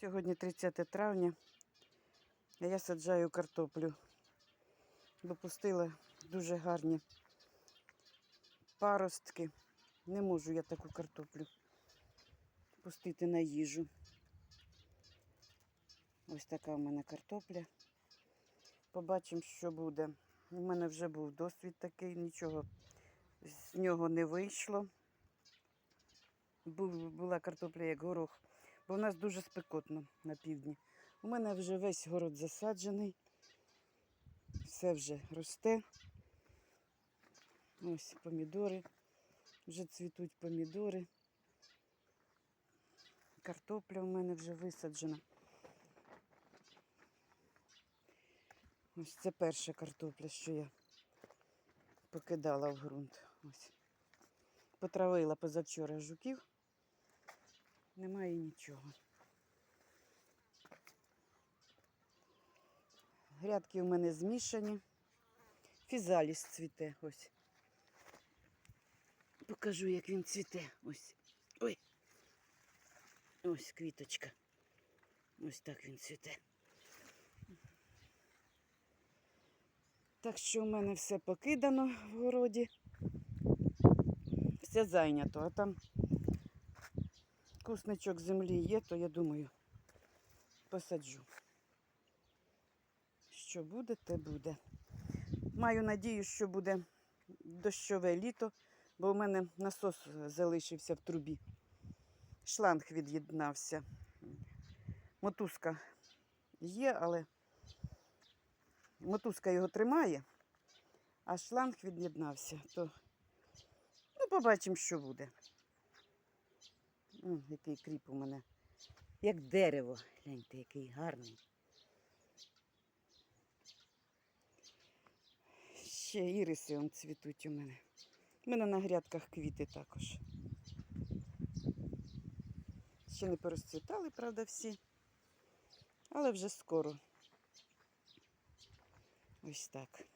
Сьогодні 30 травня, а я саджаю картоплю. Допустила дуже гарні паростки. Не можу я таку картоплю пустити на їжу. Ось така в мене картопля. Побачимо, що буде. У мене вже був досвід такий, нічого з нього не вийшло. Була картопля як горох, бо в нас дуже спекотно на півдні. У мене вже весь город засаджений, все вже росте. Ось помідори, вже цвітуть помідори. Картопля в мене вже висаджена. Ось це перша картопля, що я покидала в ґрунт. Ось. Потравила позавчора жуків. Немає нічого. Грядки у мене змішані. Фізаліс цвіте. Ось. Покажу, як він цвіте. Ось. Ой. Ось квіточка. Ось так він цвіте. Так що у мене все покидано в городі. Все зайнято, а там кусничок землі є, то я думаю, посаджу. Що буде, те буде. Маю надію, що буде дощове літо, бо у мене насос залишився в трубі. Шланг від'єднався. Мотузка є, але мотузка його тримає, а шланг від'єднався. То ну, побачимо, що буде. М, який кріп у мене. Як дерево. Гляньте, який гарний. Ще іриси он цвітуть у мене. У мене на грядках квіти також. Ще не порозцвітали, правда, всі. Але вже скоро. Ось так.